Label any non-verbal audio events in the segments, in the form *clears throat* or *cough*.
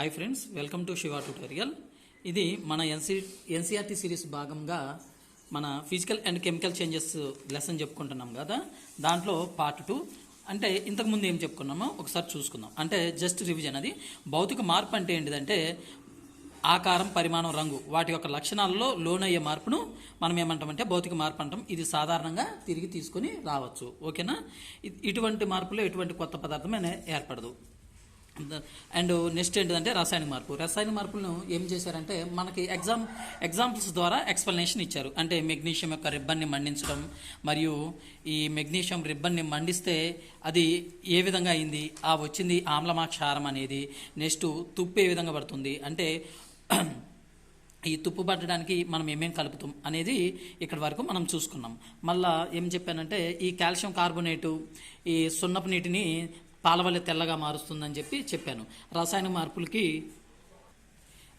Hi friends welcome to Shiva tutorial ఇది మన NC NCERT series భాగంగా మన physical and chemical changes lesson చెప్పుకుంటున్నాం కదా. దాంట్లో పార్ట్ టూ అంటే ఇంతకుముందు ఏం చెప్పుకున్నామో ఒకసారి చూసుకుందాం. అంటే జస్ట్ రివిజన్ అది. భౌతిక మార్పు అంటే ఏంటిదంటే ఆకారం పరిమాణం రంగు వాటి యొక్క లక్షణాలలో లోనయ్యే మార్పును మనం ఏమంటామంటే భౌతిక మార్పు అంటాం. ఇది సాధారణంగా తిరిగి తీసుకొని రావచ్చు. ఓకేనా? ఇటువంటి మార్పులో ఎటువంటి కొత్త పదార్థం ఏర్పడదు. అండ్ నెక్స్ట్ ఏంటిదంటే రసాయన మార్పు. రసాయన మార్పులను ఏం చేశారంటే మనకి ఎగ్జామ్ ఎగ్జాంపుల్స్ ద్వారా ఎక్స్ప్లెనేషన్ ఇచ్చారు. అంటే మెగ్నీషియం యొక్క రిబ్బన్ని మండించడం మరియు ఈ మెగ్నీషియం రిబ్బన్ని మండిస్తే అది ఏ విధంగా అయింది ఆ వచ్చింది ఆమ్లమాక్షారం అనేది నెక్స్ట్ తుప్పు ఏ విధంగా పడుతుంది అంటే ఈ తుప్పు పట్టడానికి మనం ఏమేం కలుపుతాం అనేది ఇక్కడ వరకు మనం చూసుకున్నాం. మళ్ళా ఏం చెప్పానంటే ఈ కాల్షియం కార్బోనేటు ఈ సున్నపు నీటిని పాల వల్ల తెల్లగా మారుస్తుందని చెప్పి చెప్పాను. రసాయన మార్పులకి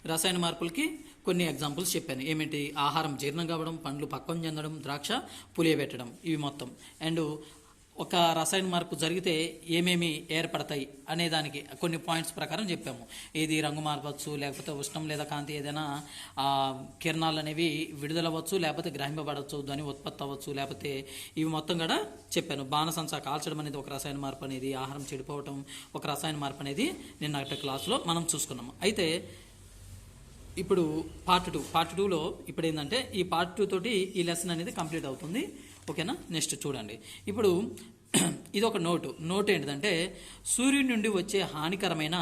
రసాయన మార్పులకి కొన్ని ఎగ్జాంపుల్స్ చెప్పాను. ఏమిటి? ఆహారం జీర్ణం కావడం పండ్లు పక్వం చెందడం ద్రాక్ష పులియబెట్టడం ఇవి మొత్తం. అండ్ ఒక రసాయన మార్పు జరిగితే ఏమేమి ఏర్పడతాయి అనే దానికి కొన్ని పాయింట్స్ ప్రకారం చెప్పాము. ఇది రంగు మార్పచ్చు లేకపోతే ఉష్ణం లేదా కాంతి ఏదైనా కిరణాలు అనేవి విడుదలవచ్చు లేకపోతే గ్రహింపబడవచ్చు ధ్వని ఉత్పత్తి అవ్వచ్చు లేకపోతే ఇవి మొత్తం కూడా చెప్పాను. బాణసంచ కాల్చడం అనేది ఒక రసాయన మార్పు అనేది ఆహారం చెడిపోవటం ఒక రసాయన మార్పు అనేది నిన్న క్లాసులో మనం చూసుకున్నాము అయితే ఇప్పుడు పార్ట్ టూ పార్ట్ టూలో ఇప్పుడు ఏంటంటే ఈ పార్ట్ టూ తోటి ఈ లెసన్ అనేది కంప్లీట్ అవుతుంది. ఓకేనా? నెక్స్ట్ చూడండి. ఇప్పుడు *clears throat* ఇది ఒక నోటు. నోట్ ఏంటిదంటే సూర్యుడి నుండి వచ్చే హానికరమైన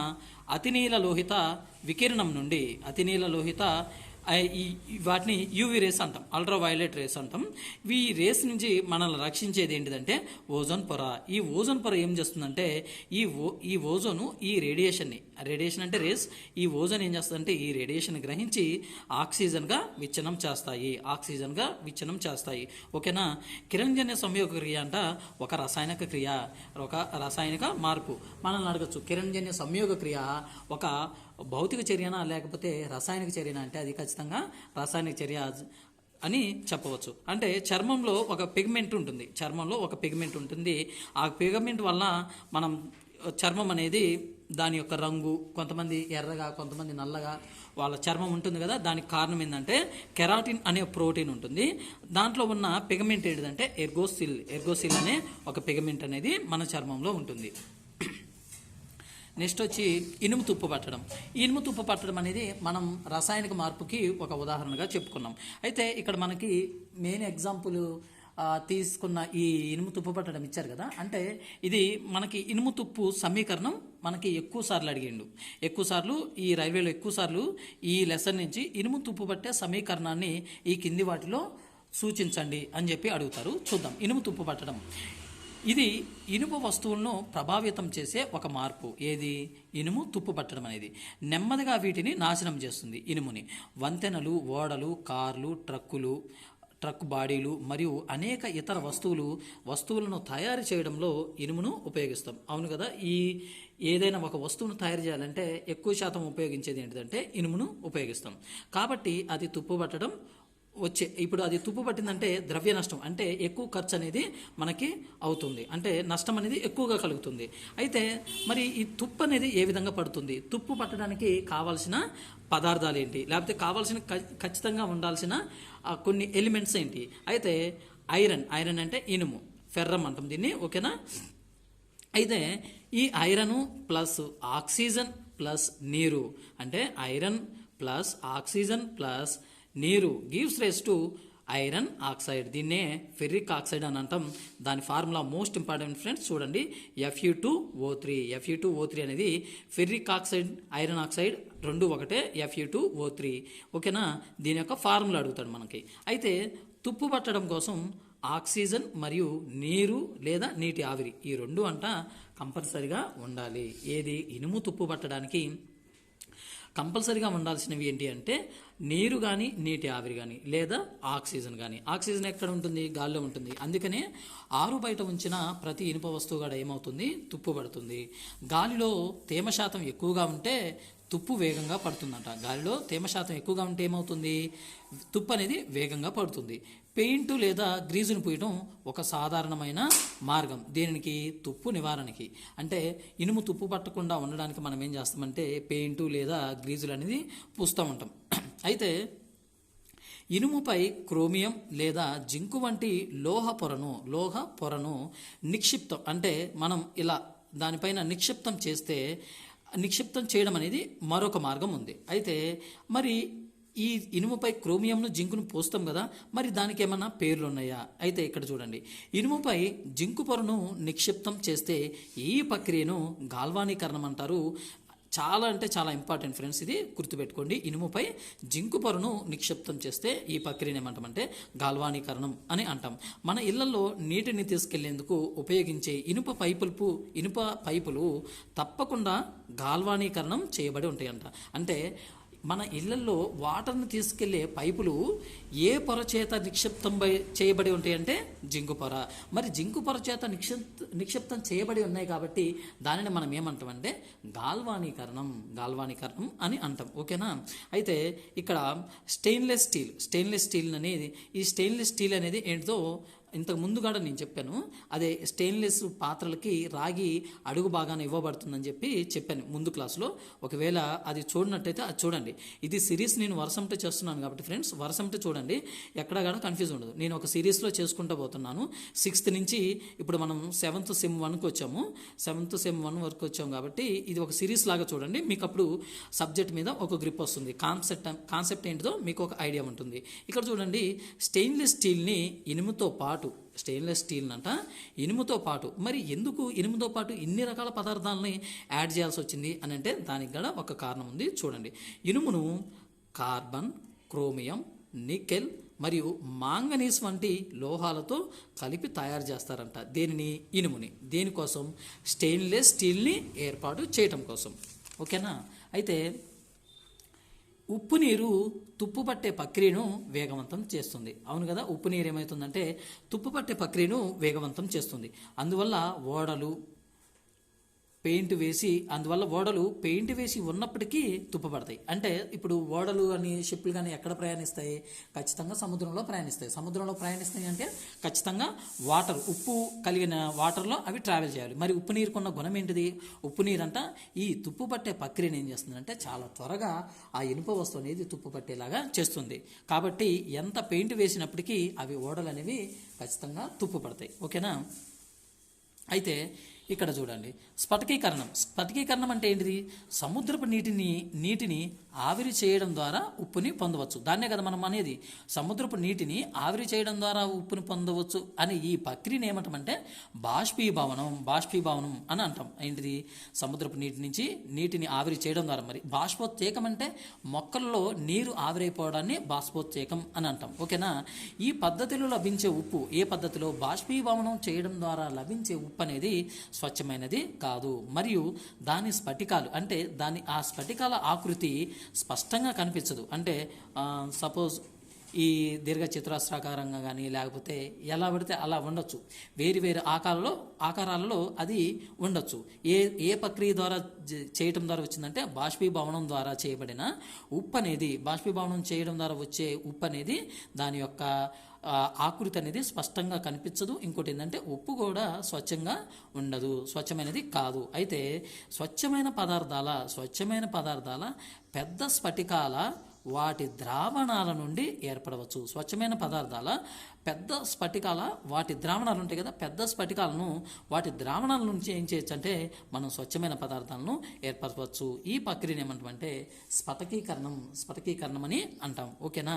అతినీల లోహిత వికిరణం నుండి అతినీల లోహిత వాటిని యూవి రేస్ అంటాం. అల్ట్రా వైలెట్ రేస్ అంటాం. ఈ రేస్ నుంచి మనల్ని రక్షించేది ఏంటిదంటే ఓజోన్ పొర. ఈ ఓజోన్ పొర ఏం చేస్తుందంటే ఈ ఓ ఈ ఓజోను ఈ రేడియేషన్ని రేడియేషన్ అంటే రేస్ ఈ ఓజోన్ ఏం చేస్తుందంటే ఈ రేడియేషన్ గ్రహించి ఆక్సిజన్గా విచ్ఛిన్నం చేస్తాయి. ఆక్సిజన్గా విచ్ఛిన్నం చేస్తాయి. ఓకేనా? కిరణజన్య సంయోగ క్రియ అంట ఒక రసాయనిక క్రియ ఒక రసాయనిక మార్పు. మనల్ని అడగచ్చు. కిరణజన్య సంయోగ క్రియ ఒక భౌతిక చర్యనా లేకపోతే రసాయనిక చర్యనా అంటే అది ఖచ్చితంగా రసాయనిక చర్య అని చెప్పవచ్చు. అంటే చర్మంలో ఒక పిగ్మెంట్ ఉంటుంది. చర్మంలో ఒక పిగ్మెంట్ ఉంటుంది. ఆ పిగ్మెంట్ వల్ల మనం చర్మం అనేది దాని యొక్క రంగు కొంతమంది ఎర్రగా కొంతమంది నల్లగా వాళ్ళ చర్మం ఉంటుంది కదా దానికి కారణం ఏంటంటే కెరాటిన్ అనే ప్రోటీన్ ఉంటుంది. దాంట్లో ఉన్న పిగమెంట్ ఏంటంటే ఎర్గోసిల్. ఎర్గోసిల్ అనే ఒక పిగమెంట్ అనేది మన చర్మంలో ఉంటుంది. నెక్స్ట్ వచ్చి ఇనుము తుప్పు పట్టడం. ఇనుము తుప్పు పట్టడం అనేది మనం రసాయనిక మార్పుకి ఒక ఉదాహరణగా చెప్పుకున్నాం. అయితే ఇక్కడ మనకి మెయిన్ ఎగ్జాంపుల్ తీసుకున్న ఈ ఇనుము తుప్పు పట్టడం ఇచ్చారు కదా. అంటే ఇది మనకి ఇనుము తుప్పు సమీకరణం మనకి ఎక్కువ సార్లు అడిగిండు. ఎక్కువ సార్లు ఈ రైల్వేలో ఎక్కువ సార్లు ఈ లెసన్ నుంచి ఇనుము తుప్పు పట్టే సమీకరణాన్ని ఈ కింది వాటిలో సూచించండి అని చెప్పి అడుగుతారు. చూద్దాం. ఇనుము తుప్పు పట్టడం. ఇది ఇనుము వస్తువులను ప్రభావితం చేసే ఒక మార్పు. ఏది? ఇనుము తుప్పు పట్టడం అనేది. నెమ్మదిగా వీటిని నాశనం చేస్తుంది ఇనుముని. వంతెనలు ఓడలు కార్లు ట్రక్కులు ట్రక్ బాడీలు మరియు అనేక ఇతర వస్తువులు వస్తువులను తయారు చేయడంలో ఇనుమును ఉపయోగిస్తాం. అవును కదా? ఈ ఏదైనా ఒక వస్తువును తయారు చేయాలంటే ఎక్కువ శాతం ఉపయోగించేది ఏంటిదంటే ఇనుమును ఉపయోగిస్తాం. కాబట్టి అది తుప్పు పట్టడం వచ్చే ఇప్పుడు అది తుప్పు పట్టిందంటే ద్రవ్య నష్టం అంటే ఎక్కువ ఖర్చు అనేది మనకి అవుతుంది. అంటే నష్టం అనేది ఎక్కువగా కలుగుతుంది. అయితే మరి ఈ తుప్పు అనేది ఏ విధంగా పడుతుంది? తుప్పు పట్టడానికి కావాల్సిన పదార్థాలు ఏంటి? లేకపోతే కావాల్సిన ఖచ్చితంగా ఉండాల్సిన కొన్ని ఎలిమెంట్స్ ఏంటి? అయితే ఐరన్ ఐరన్ అంటే ఇనుము. ఫెర్రం అంటాం దీన్ని ఓకేనా? అయితే ఈ ఐరన్ ప్లస్ ఆక్సిజన్ ప్లస్ నీరు అంటే ఐరన్ ప్లస్ ఆక్సిజన్ ప్లస్ నీరు gives rise to iron oxide. దీన్నే ఫెర్రిక్ ఆక్సైడ్ అని అంటాం. దాని ఫార్ములా మోస్ట్ ఇంపార్టెంట్ ఫ్రెండ్స్ చూడండి. F E two O three F E two O three అనేది ఫెర్రిక్ ఆక్సైడ్ ఐరన్ ఆక్సైడ్ రెండు ఒకటే ఎఫ్యూ టూ ఓ త్రీ ఓకేనా? దీని యొక్క ఫార్ములా అడుగుతాడు మనకి. అయితే తుప్పు పట్టడం కోసం ఆక్సిజన్ మరియు నీరు లేదా నీటి ఆవిరి. ఈ రెండు అంట కంపల్సరిగా ఉండాలి. ఏది? ఇనుము తుప్పు పట్టడానికి కంపల్సరిగా ఉండాల్సినవి ఏంటి అంటే నీరు కానీ నీటి ఆవిరి కానీ లేదా ఆక్సిజన్ కానీ ఆక్సిజన్ ఎక్కడ ఉంటుంది? గాల్లో ఉంటుంది. అందుకనే ఆరు బయట ఉంచిన ప్రతి ఇనుప వస్తువు కూడా ఏమవుతుంది? తుప్పు పడుతుంది. గాలిలో తేమ శాతం ఎక్కువగా ఉంటే తుప్పు వేగంగా పడుతుందంట. గాలిలో తేమ శాతం ఎక్కువగా ఉంటే ఏమవుతుంది? తుప్పు అనేది వేగంగా పడుతుంది. పెయింట్ లేదా గ్రీజును పూయడం ఒక సాధారణమైన మార్గం. దీనికి? తుప్పు నివారణకి. అంటే ఇనుము తుప్పు పట్టకుండా ఉండడానికి మనం ఏం చేస్తామంటే పెయింట్ లేదా గ్రీజులు అనేది పూస్తూ ఉంటాం. అయితే ఇనుముపై క్రోమియం లేదా జింకు వంటి లోహ పొరను లోహ పొరను నిక్షిప్తం. అంటే మనం ఇలా దానిపైన నిక్షిప్తం చేస్తే నిక్షిప్తం చేయడం అనేది మరొక మార్గం ఉంది. అయితే మరి ఈ ఇనుముపై క్రోమియంను జింకును పోస్తాం కదా మరి దానికి ఏమన్నా పేర్లు ఉన్నాయా అయితే ఇక్కడ చూడండి. ఇనుముపై జింకు పొరను నిక్షిప్తం చేస్తే ఈ ప్రక్రియను గాల్వానీకరణం అంటారు చాలా అంటే చాలా ఇంపార్టెంట్ ఫ్రెండ్స్ ఇది గుర్తుపెట్టుకోండి. ఇనుముపై జింకు పొరను నిక్షిప్తం చేస్తే ఈ ప్రక్రియను ఏమంటామంటే గాల్వానీకరణం అని అంటాం. మన ఇళ్ళలో నీటిని తీసుకెళ్ళేందుకు ఉపయోగించే ఇనుప పైపులు ఇనుప పైపులు తప్పకుండా గాల్వానీకరణం చేయబడి ఉంటాయంట. అంటే మన ఇళ్ళలో వాటర్ని తీసుకెళ్ళే పైపులు ఏ పొర చేత నిక్షిప్తం బై- చేయబడి ఉంటాయంటే జింకు పొర. మరి జింకు పొర చేత నిక్షిప్ నిక్షిప్తం చేయబడి ఉన్నాయి కాబట్టి దానిని మనం ఏమంటామంటే గాల్వానీకరణం గాల్వానీకరణం అని అంటాం. ఓకేనా? అయితే ఇక్కడ స్టెయిన్లెస్ స్టీల్ స్టెయిన్లెస్ స్టీల్ అనేది ఈ స్టెయిన్లెస్ స్టీల్ అనేది ఏంటో ఇంతకు ముందు కూడా నేను చెప్పాను అదే స్టెయిన్లెస్ పాత్రలకి రాగి అడుగు భాగాన ఇవ్వబడుతుందని చెప్పి చెప్పాను ముందు క్లాస్లో. ఒకవేళ అది చూడనట్టయితే అది చూడండి. ఇది సిరీస్ నేను వరుసంటే చేస్తున్నాను కాబట్టి ఫ్రెండ్స్ వరుసంటే చూడండి. ఎక్కడ కూడా కన్ఫ్యూజ్ ఉండదు. నేను ఒక సిరీస్లో చేసుకుంటూ పోతున్నాను. సిక్స్త్ నుంచి ఇప్పుడు మనం సెవెంత్ సెమ్ వన్కి వచ్చాము. సెవెంత్ సెమ్ వన్ వరకు వచ్చాము కాబట్టి ఇది ఒక సిరీస్ లాగా చూడండి. మీకు అప్పుడు సబ్జెక్ట్ మీద ఒక గ్రిప్ వస్తుంది. కాన్సెప్ట్ కాన్సెప్ట్ ఏంటిదో మీకు ఒక ఐడియా ఉంటుంది. ఇక్కడ చూడండి స్టెయిన్లెస్ స్టీల్ని ఇనుముతో పాటు స్టెయిన్లెస్ స్టీల్ అంట ఇనుముతో పాటు. మరి ఎందుకు ఇనుముతో పాటు ఇన్ని రకాల పదార్థాలని యాడ్ చేయాల్సి వచ్చింది అని అంటే దానికి కూడా ఒక కారణం ఉంది. చూడండి. ఇనుమును కార్బన్ క్రోమియం నికెల్ మరియు మాంగనీస్ వంటి లోహాలతో కలిపి తయారు చేస్తారంట. దేనిని? ఇనుముని. దేనికోసం? స్టెయిన్లెస్ స్టీల్ని ఏర్పాటు చేయటం కోసం. ఓకేనా? అయితే ఉప్పు నీరు తుప్పు పట్టే ప్రక్రియను వేగవంతం చేస్తుంది. అవును కదా? ఉప్పు నీరు ఏమవుతుందంటే తుప్పు పట్టే ప్రక్రియను వేగవంతం చేస్తుంది. అందువల్ల ఓడలు పెయింట్ వేసి అందువల్ల ఓడలు పెయింట్ వేసి ఉన్నప్పటికీ తుప్పబడతాయి. అంటే ఇప్పుడు ఓడలు అని షిప్లు కానీ ఎక్కడ ప్రయాణిస్తాయి? ఖచ్చితంగా సముద్రంలో ప్రయాణిస్తాయి. సముద్రంలో ప్రయాణిస్తాయి అంటే ఖచ్చితంగా వాటర్ ఉప్పు కలిగిన వాటర్లో అవి ట్రావెల్ చేయాలి. మరి ఉప్పు నీరుకున్న గుణం ఏంటిది? ఉప్పు నీరు అంట ఈ తుప్పు పట్టే ప్రక్రియను ఏం చేస్తుందంటే చాలా త్వరగా ఆ ఇనుప వస్తువు అనేది తుప్పు పట్టేలాగా చేస్తుంది. కాబట్టి ఎంత పెయింట్ వేసినప్పటికీ అవి ఓడలు అనేవి ఖచ్చితంగా తుప్పు పడతాయి. ఓకేనా? అయితే ఇక్కడ చూడండి. స్ఫటికీకరణం. స్ఫటికీకరణం అంటే ఏంటిది? సముద్రపు నీటిని నీటిని ఆవిరి చేయడం ద్వారా ఉప్పుని పొందవచ్చు. దాన్నే కదా మనం అనేది. సముద్రపు నీటిని ఆవిరి చేయడం ద్వారా ఉప్పుని పొందవచ్చు అని ఈ ప్రక్రియను ఏమంటామంటే బాష్పీభవనం బాష్పీభవనం అని అంటాం. ఏంటిది? సముద్రపు నీటి నుంచి నీటిని ఆవిరి చేయడం ద్వారా మరి. బాష్పోత్తేకం అంటే మొక్కల్లో నీరు ఆవిరైపోవడాన్ని బాష్పోత్సేకం అని అంటాం. ఓకేనా? ఈ పద్ధతిలో లభించే ఉప్పు ఏ పద్ధతిలో? బాష్పీభవనం చేయడం ద్వారా లభించే ఉప్పు అనేది స్వచ్ఛమైనది కాదు. మరియు దాని స్ఫటికాలు అంటే దాని ఆ స్ఫటికాల ఆకృతి స్పష్టంగా కనిపించదు. అంటే సపోజ్ ఈ దీర్ఘ చతురస్రాకారంగా కానీ లేకపోతే ఎలా పడితే అలా ఉండొచ్చు. వేరు వేరు ఆకారాలలో ఆకారాలలో అది ఉండొచ్చు. ఏ ఏ ప్రక్రియ ద్వారా చేయటం ద్వారా వచ్చిందంటే బాష్పీభవనం ద్వారా చేయబడిన ఉప్పు అనేది బాష్పీభవనం చేయడం ద్వారా వచ్చే ఉప్పు అనేది దాని యొక్క ఆకృతి అనేది స్పష్టంగా కనిపించదు. ఇంకోటి ఏంటంటే ఉప్పు కూడా స్వచ్ఛంగా ఉండదు. స్వచ్ఛమైనది కాదు. అయితే స్వచ్ఛమైన పదార్థాల స్వచ్ఛమైన పదార్థాల పెద్ద స్ఫటికాల వాటి ద్రావణాల నుండి ఏర్పడవచ్చు. స్వచ్ఛమైన పదార్థాల పెద్ద స్ఫటికాల వాటి ద్రావణాలు ఉంటాయి కదా పెద్ద స్ఫటికాలను వాటి ద్రావణాల నుంచి ఏం చేయొచ్చు అంటే మనం స్వచ్ఛమైన పదార్థాలను ఏర్పరచవచ్చు. ఈ ప్రక్రియను ఏమంటామంటే స్ఫటకీకరణం స్ఫటకీకరణం అని అంటాం. ఓకేనా?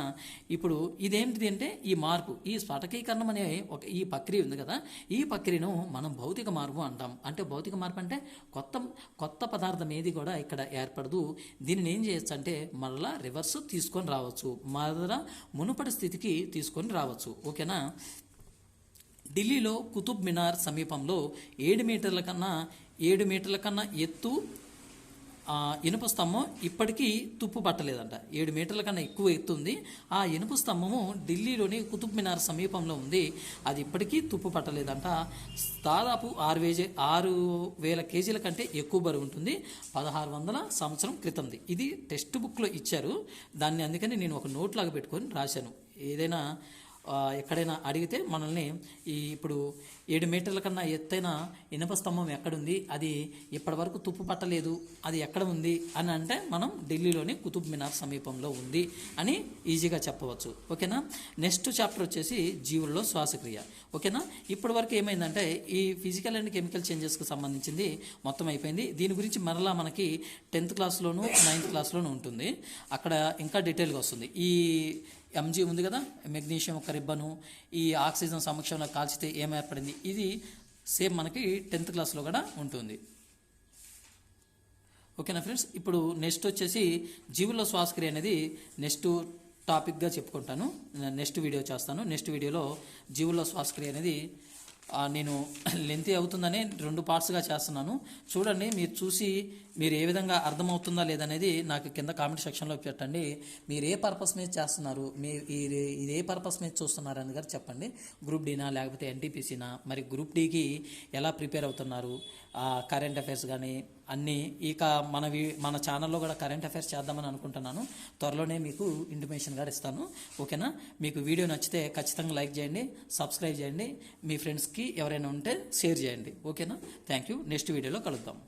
ఇప్పుడు ఇదేంటిది అంటే ఈ మార్పు. ఈ స్ఫటకీకరణం అనే ఒక ఈ ప్రక్రియ ఉంది కదా ఈ ప్రక్రియను మనం భౌతిక మార్పు అంటాం. అంటే భౌతిక మార్పు అంటే కొత్త కొత్త పదార్థం ఏది కూడా ఇక్కడ ఏర్పడదు. దీనిని ఏం చేయొచ్చు అంటే మరలా రివర్స్ తీసుకొని రావచ్చు. మరలా మునుపటి స్థితికి తీసుకొని రావచ్చు. ఓకేనా ఢిల్లీలో కుతుబ్ మినార్ సమీపంలో ఏడు మీటర్ల కన్నా ఏడు మీటర్ల కన్నా ఎత్తు ఇనుప స్తంభం ఇప్పటికీ తుప్పు పట్టలేదంట. ఏడు మీటర్ల కన్నా ఎక్కువ ఎత్తుంది ఆ ఇనుప స్తంభము ఢిల్లీలోని కుతుబ్ మినార్ సమీపంలో ఉంది. అది ఇప్పటికీ తుప్పు పట్టలేదంట. దాదాపు ఆరు వేజీ ఆరు వేల కేజీల కంటే ఎక్కువ బరువు ఉంటుంది. పదహారు వందల సంవత్సరం క్రితంది. ఇది టెక్స్ట్ బుక్లో ఇచ్చారు. దాన్ని అందుకని నేను ఒక నోట్ లాగా పెట్టుకొని రాశాను. ఏదైనా ఎక్కడైనా అడిగితే మనల్ని ఈ ఇప్పుడు ఏడు మీటర్ల కన్నా ఎత్తైన ఇనుప స్తంభం ఎక్కడుంది? అది ఇప్పటి వరకు తుప్పు పట్టలేదు. అది ఎక్కడ ఉంది? అని అంటే మనం ఢిల్లీలోని కుతుబ్ మినార్ సమీపంలో ఉంది అని ఈజీగా చెప్పవచ్చు. ఓకేనా? నెక్స్ట్ చాప్టర్ వచ్చేసి జీవుల్లో శ్వాసక్రియ. ఓకేనా? ఇప్పటి వరకు ఏమైందంటే ఈ ఫిజికల్ అండ్ కెమికల్ చేంజెస్కి సంబంధించింది మొత్తం అయిపోయింది. దీని గురించి మరలా మనకి టెన్త్ క్లాస్లోను నైన్త్ క్లాస్లోను ఉంటుంది. అక్కడ ఇంకా డీటెయిల్గా వస్తుంది. ఈ ఎంజీ ఉంది కదా? మెగ్నీషియం ఒక రిబ్బను ఈ ఆక్సిజన్ సమక్షంలో కాల్చితే ఏం ఏర్పడింది ఇది సేమ్ మనకి టెన్త్ క్లాస్లో కూడా ఉంటుంది. ఓకేనా ఫ్రెండ్స్ ఇప్పుడు నెక్స్ట్ వచ్చేసి జీవుల్లో శ్వాసక్రియ అనేది నెక్స్ట్ టాపిక్గా చెప్పుకుంటాను. నెక్స్ట్ వీడియో చేస్తాను. నెక్స్ట్ వీడియోలో జీవుల్లో శ్వాసక్రియ అనేది నేను *clears throat* లెంతీ అవుతుందని రెండు పార్ట్స్గా చేస్తున్నాను. చూడండి మీరు చూసి మీరు ఏ విధంగా అర్థమవుతుందా లేదనేది నాకు కింద కామెంట్ సెక్షన్లో పెట్టండి. మీరు ఏ పర్పస్ మీద చేస్తున్నారు మీ ఇది ఏ పర్పస్ మీద చూస్తున్నారు అని గారు చెప్పండి. గ్రూప్ డీనా లేకపోతే ఎన్టీపీసీనా మరి గ్రూప్ డీకి ఎలా ప్రిపేర్ అవుతున్నారు? కరెంట్ అఫైర్స్ కానీ అన్నీ ఇక మన మన ఛానల్లో కూడా కరెంట్ అఫైర్స్ చేద్దామని అనుకుంటున్నాను. త్వరలోనే మీకు ఇంటిమేషన్ కూడా ఇస్తాను. ఓకేనా? మీకు వీడియో నచ్చితే ఖచ్చితంగా లైక్ చేయండి సబ్స్క్రైబ్ చేయండి. మీ ఫ్రెండ్స్కి ఎవరైనా ఉంటే షేర్ చేయండి. ఓకేనా? థ్యాంక్ యూ నెక్స్ట్ వీడియోలో కలుద్దాం.